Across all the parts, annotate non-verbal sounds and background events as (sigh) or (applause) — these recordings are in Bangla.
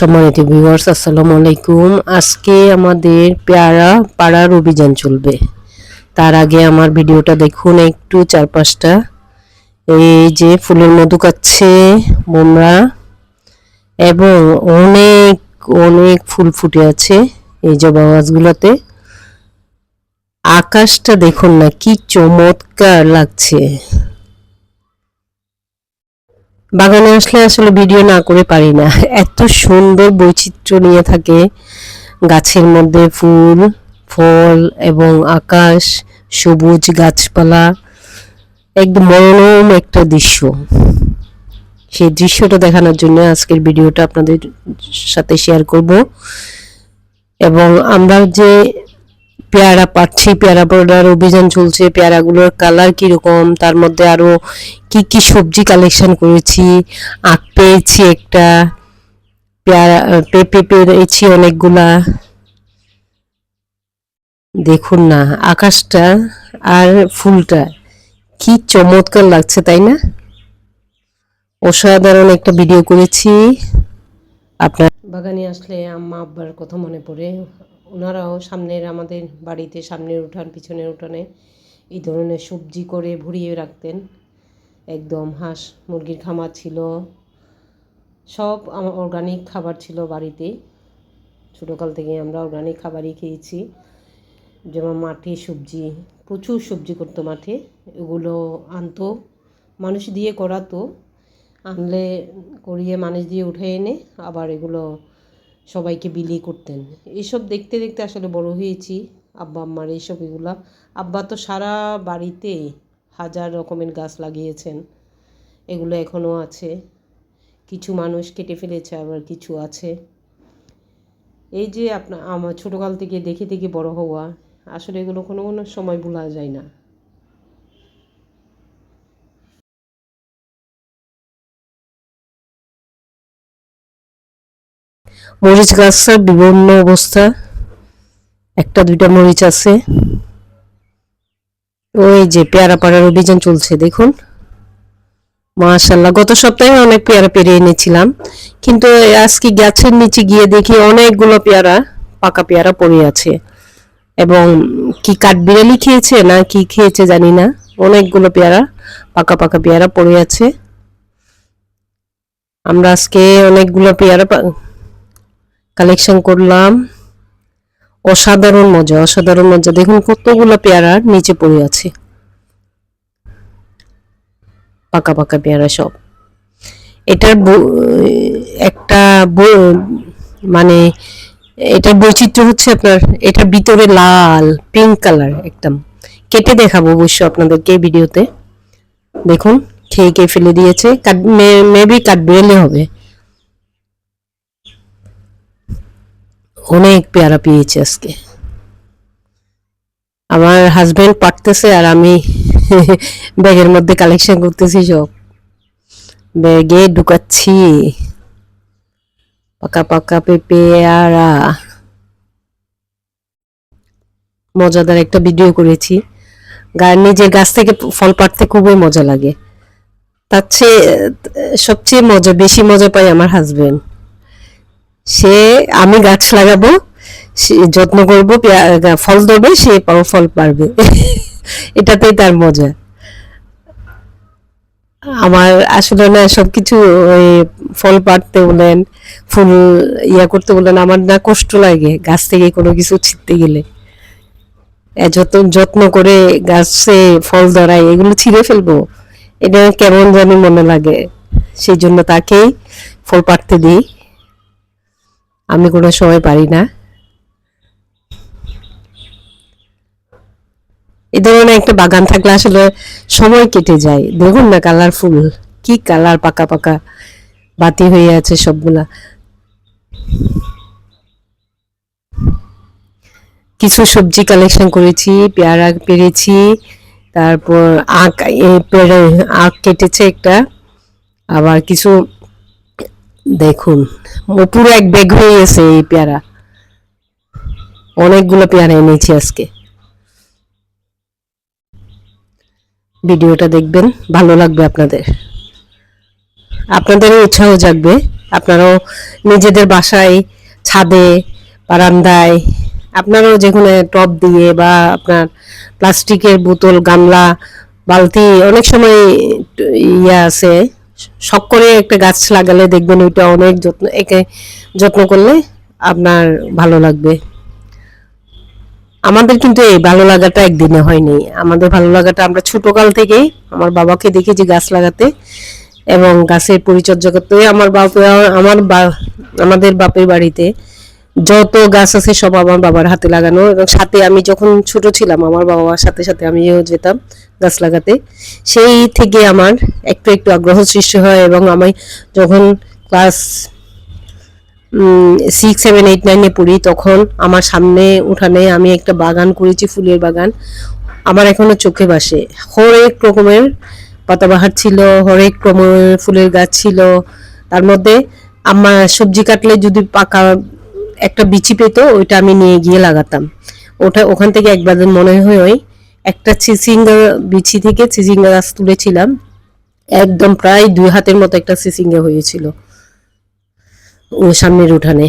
সম্মানিত ভিউয়ার্স আসসালামু আলাইকুম। আজকে আমাদের পেয়ারা পাড়ার অভিযান চলবে। তার আগে আমার ভিডিওটা দেখুন, একটু চারপাশটা। এই যে ফুলের মধু কাচ্ছে বোমরা এবং অনেক অনেক ফুল ফুটে আছে এই জবা গাছগুলোতে আকাশটা দেখুন না, কি চমৎকার লাগছে। বাগানে আসলে আসলে ভিডিও না করে পারি না। এত সুন্দর বৈচিত্র্য নিয়ে থাকে গাছের মধ্যে ফুল, ফল এবং আকাশ, সবুজ গাছপালা, একদম মনোরম একটা দৃশ্য। সেই দৃশ্যটা দেখানোর জন্য আজকের ভিডিওটা আপনাদের সাথে শেয়ার করব। এবং আমরা যে পেয়ারা পাচ্ছি, পেয়ারা পড়ার অভিযান চলছে, পেয়ারাগুলোর কালার কীরকম, তার মধ্যে আরও কি কি সবজি কালেকশন করেছি, আখ পেয়েছি একটা, পেয়ারা, পেঁপে পেয়েছি অনেকগুলা। দেখুন না, আকাশটা আর ফুলটা, কি চমৎকার লাগছে, তাই না? অসাধারণ একটা ভিডিও করেছি। আপনার বাগানে আসলে আম্মা, আব্বার কথা মনে পড়ে। ওনারাও সামনের আমাদের বাড়িতে সামনের উঠান, পিছনের উঠানে এই ধরনের সবজি করে ভরিয়ে রাখতেন। একদম হাঁস, মুরগির খামার ছিল। সব আমার অর্গানিক খাবার ছিল বাড়িতে। ছোটোকাল থেকে আমরা অর্গানিক খাবারই খেয়েছি। যেমন মাঠে সবজি, প্রচুর সবজি করতো মাঠে। এগুলো আনতো, মানুষ দিয়ে করাতো। আনলে করিয়ে মানুষ দিয়ে উঠে এনে আবার এগুলো সবাইকে বিলি করতেন। এসব দেখতে দেখতে আসলে বড় হয়েছি। আব্বা, আম্মার এইসব এগুলা। আব্বা তো সারা বাড়িতে হাজার রকমের গাছ লাগিয়েছেন। এগুলো এখনও আছে। কিছু মানুষ কেটে ফেলেছে, আবার কিছু আছে। এই যে আপনার আমার ছোটোকাল থেকে দেখে দেখে বড় হওয়া, আসলে এগুলো কোনো কোনো সময় ভোলা যায় না। মরিচ গাছটার বিভিন্ন অবস্থা। একটা, দুইটা মরিচ আছে। ওই যে পেয়ারা পাড়ার অভিযান চলছে, দেখুন। মাশাল্লাহ গত সপ্তাহে অনেক পেয়ারা পেরে এনেছিলাম। কিন্তু আজকে গাছের নিচে গিয়ে দেখি অনেকগুলো পেয়ারা, পাকা পেয়ারা পড়ে আছে। এবং কি কাঠবিড়ালি খেয়েছে না কি খেয়েছে জানি না। অনেকগুলো পেয়ারা, পাকা পাকা পেয়ারা পড়ে আছে। আমরা আজকে অনেকগুলো পেয়ারা কালেকশন করলাম। অসাধারণ মজা অসাধারণ মজা। দেখুন কতগুলো পেয়ারা নিচে পড়ে আছে। পাকা পাকা পেয়ারা সব। এটার একটা মানে এটার বৈচিত্র্য হচ্ছে আপনার, এটার ভিতরে লাল পিঙ্ক কালার একদম। কেটে দেখাবো অবশ্য আপনাদেরকে ভিডিওতে। দেখুন, খেয়ে খেয়ে ফেলে দিয়েছে। মেবি কাঠবিড়ালে হবে। অনেক পেয়ারা পেয়েছি আজকে। আমার হাজবেন্ড পাঠতেছে আর আমি (laughs) ব্যাগের মধ্যে কালেকশন করতেছি সব। ব্যাগে ঢুকাচ্ছি। পাকা পাকা পেয়ারা। মজাদার একটা ভিডিও করেছি। নিজের গাছ থেকে ফল পাড়তে খুবই মজা লাগে। তার চেয়ে, সবচেয়ে মজা, বেশি মজা পাই আমার হাজবেন্ড সে আমি গাছ লাগাবো যত্ন করব ফল ধরবে, সে ফল পারবে। (laughs) এটাতেই তার মজা। আমার আসলে না সবকিছু ওই ফল পাড়তে বলেন, ফুল ইয়া করতে বলেন, আমার না কষ্ট লাগে গাছ থেকে কোনো কিছু ছিঁড়তে গেলে। যত যত্ন করে গাছে ফল ধরাই, এগুলো ছিঁড়ে ফেলব। এটা কেমন জানি মনে লাগে। সেই জন্য তাকেই ফল পাড়তে দিই। আমি কোনো সময় পারি না। এ ধরনের একটা বাগান থাকলে আসলে সময় কেটে যায়। দেখুন না কালারফুল, কি কালার পাকা পাকা বাতি হয়ে আছে সবগুলা। কিছু সবজি কালেকশন করেছি, পেয়ারা পেরেছি, তারপর আখ আখ কেটেছে একটা। আবার কিছু দেখুন পুরো এক ব্যাগ হয়ে গেছে এই পেয়ারা। অনেকগুলো পেয়ারা এনেছি আজকে। ভিডিওটা দেখবেন, ভালো লাগবে আপনাদের। আপনাদেরও উৎসাহ জাগবে। আপনারাও নিজেদের বাসায়, ছাদে, বারান্দায়, আপনারাও যেখানে টব দিয়ে বা আপনার প্লাস্টিকের বোতল, গামলা, বালতি, অনেক সময় ইয়ে আছে শখ করে একটা গাছ লাগালে দেখবেন ওইটা অনেক যত্ন, একে যত্ন করলে আপনার ভালো লাগবে। আমাদের কিন্তু এই ভালো লাগাটা একদিনে হয়নি। আমাদের ভালো লাগাটা আমরা ছোটকাল থেকেই আমার বাবাকে দেখেছি গাছ লাগাতে এবং গাছের পরিচর্যা করতে। আমার বাপ, আমার বা- আমাদের বাপের বাড়িতে যত গাছ আছে সব আমার বাবার হাতে লাগানো এবং সাথে আমি যখন ছোট ছিলাম, আমার বাবার সাথে সাথে আমিও যেতাম গাছ লাগাতে। সেই থেকে আমার একটু একটু আগ্রহ সৃষ্টি হয় এবং আমি যখন ক্লাস সিক্স সেভেন এইট নাইনে পড়ি, তখন আমার সামনে উঠানে আমি একটা বাগান করেছি, ফুলের বাগান। আমার এখনও চোখে বাসে হরেক রকমের পাতাবাহার ছিল, হরেক রকমের ফুলের গাছ ছিল। তার মধ্যে আমার সবজি কাটলে যদি পাকা একটা বিচি পেত, ওইটা আমি নিয়ে গিয়ে লাগাতাম। ওটা ওখান থেকে একবার মনে হয় একটা চিচিঙ্গা বিচি থেকে চিচিঙ্গা গাছ তুলেছিলাম। একদম প্রায় দুই হাতের মতো একটা চিচিঙ্গা হয়েছিল ও সামনের উঠানে।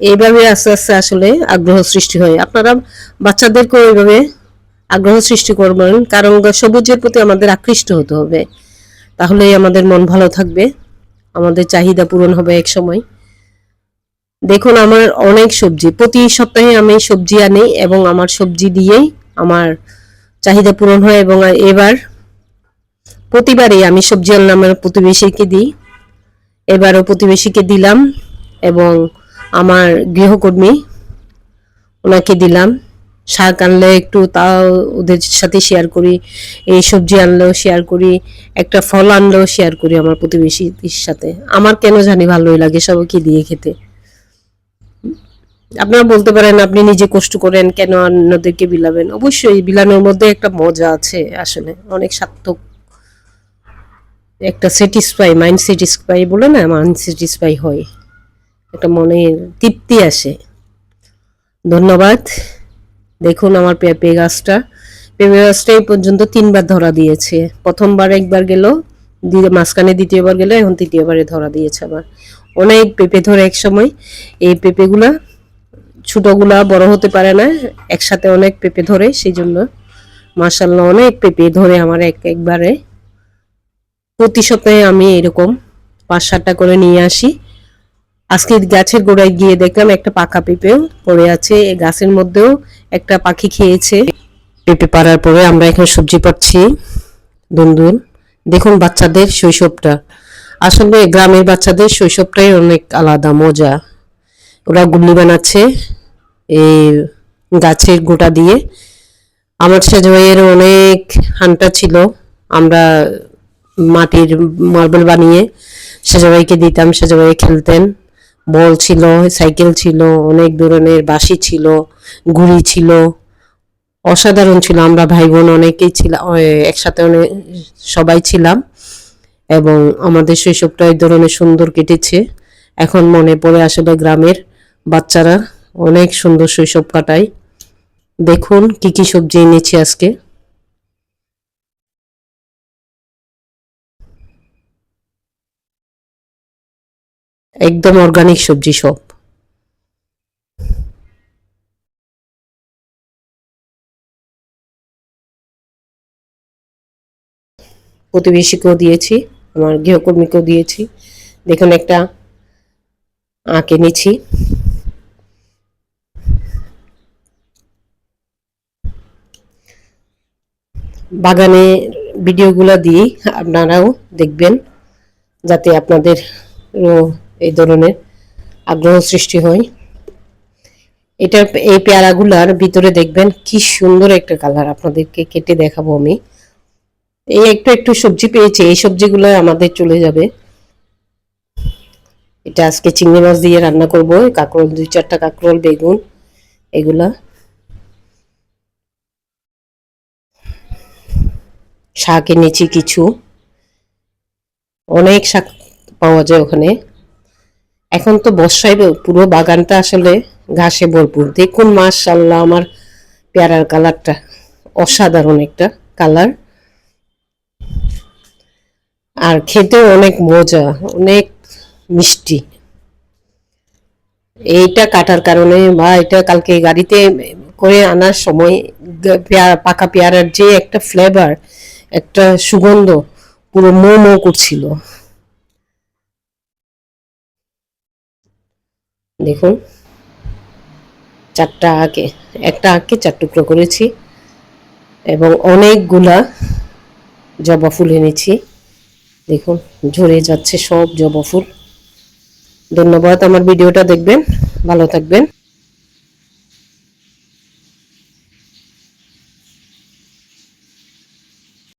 এইভাবে আস্তে আস্তে আসলে আগ্রহ সৃষ্টি হয়। আপনারা বাচ্চাদেরকেও এইভাবে আগ্রহ সৃষ্টি করবেন, কারণ সবুজের প্রতি আমাদের আকৃষ্ট হতে হবে। তাহলেই আমাদের মন ভালো থাকবে, আমাদের চাহিদা পূরণ হবে এক সময়। দেখুন, আমার অনেক সবজি। প্রতি সপ্তাহে আমি সবজি আনি এবং আমার সবজি দিয়েই আমার চাহিদা পূরণ হয় এবং এবার প্রতিবারই আমি সবজি আনলাম, আমার প্রতিবেশীকে দিই। এবারও প্রতিবেশীকে দিলাম এবং আমার গৃহকর্মী ওনাকে দিলাম। শাক আনলে একটু তাও ওদের সাথে শেয়ার করি, এই সবজি আনলেও শেয়ার করি, একটা ফল আনলেও শেয়ার করি আমার প্রতিবেশীর সাথে। আমার কেন জানি ভালোই লাগে সবাইকে দিয়ে খেতে। আপনারা বলতে পারেন, আপনি নিজে কষ্ট করেন, কেন অন্যদেরকে বিলাবেন? অবশ্যই বিলানোর মধ্যে একটা মজা আছে আসলে, অনেক সার্থক একটা স্যাটিসফাই মাইন্ড স্যাটিসফাই বলে না মাইন্ড স্যাটিসফাই হয়। একটা মনের তৃপ্তি আসে। ধন্যবাদ। দেখুন আমার পেঁপে গাছটা পেঁপে গাছটা এই পর্যন্ত তিনবার ধরা দিয়েছে। প্রথমবার একবার গেল দিয়ে মাঝখানে দ্বিতীয়বার গেল, এখন তৃতীয়বারে ধরা দিয়েছে আবার। অনেক পেঁপে ধরে এক সময় এই পেঁপেগুলা ছোটগুলা বড় হতে পারে না, একসাথে অনেক পেঁপে ধরে সেই জন্য মার্শাল্লাহ অনেক পেঁপে ধরে আমার এক একবারে। প্রতি সপ্তাহে আমি এরকম পাঁচ সাতটা করে নিয়ে আসি। আজকে গাছের গোড়ায় গিয়ে দেখলাম একটা পাকা পেঁপেও পড়ে আছে, এই গাছের মধ্যেও একটা পাখি খেয়েছে। পেঁপে পাড়ার পরে আমরা এখন সবজি পাচ্ছি দুন্দুন দেখুন বাচ্চাদের শৈশবটা। আসলে গ্রামের বাচ্চাদের শৈশবটাই অনেক আলাদা, মজা। ওরা গুল্লি বানাচ্ছে এই গাছের গোটা দিয়ে। আমার সেজ ভাইয়ের অনেক হান্টা ছিল, আমরা মাটির মার্বেল বানিয়ে সেজাবাইকে দিতাম সেজাবাই খেলতেন। বল ছিল, সাইকেল ছিল, অনেক ধরনের বাঁশি ছিল, গুড়ি ছিল, অসাধারণ ছিল। আমরা ভাই বোন অনেকেই ছিলাম একসাথে অনেক সবাই ছিলাম এবং আমাদের শৈশবটা এই ধরনের সুন্দর কেটেছে। এখন মনে পড়ে আসলে গ্রামের বাচ্চারা অনেক সুন্দর শৈশব কাটায়। দেখুন কি কি সবজি এনেছি আজকে। একদম অর্গানিক সবজি সব। প্রতিবেশীকেও দিয়েছি, আমার গৃহকর্মীকেও দিয়েছি। দেখুন একটা আঁক এনেছি। বাগানে ভিডিওগুলো দিই, আপনারাও দেখবেন যাতে আপনাদের এই ধরনের আগ্রহ সৃষ্টি হয়। এটা এই পেয়ারাগুলার ভিতরে দেখবেন কি সুন্দর একটা কালার, আপনাদেরকে কেটে দেখাবো আমি। এই একটু একটু সবজি পেয়েছি, এই সবজিগুলো আমাদের চলে যাবে। এটা আজকে চিংড়ি মাছ দিয়ে রান্না করব, কাঁকরোল, দুই চারটা কাঁকরোল, বেগুন, এগুলা। শাক এনেছি কিছু। অনেক শাক পাওয়া যায় ওখানে। এখন তো বর্ষায় পুরো বাগানটা আসলে ঘাসে ভরপুর। দেখুন মাশাল্লাহ আমার পেয়ারার কালারটা অসাধারণ একটা কালার। আর খেতেও অনেক মজা, অনেক মিষ্টি। এইটা কাটার কারণে বা এটা কালকে গাড়িতে করে আনার সময় পাকা পেয়ারার যে একটা ফ্লেভার একটা সুগন্ধ পুরো মো মো করছিল। দেখুন, চারটা আঁকে একটা আঁকে চার টুকরো করেছি এবং অনেকগুলা জবা ফুল এনেছি। দেখুন, ঝরে যাচ্ছে সব জবা ফুল। ধন্যবাদ, আমার ভিডিওটা দেখবেন, ভালো থাকবেন।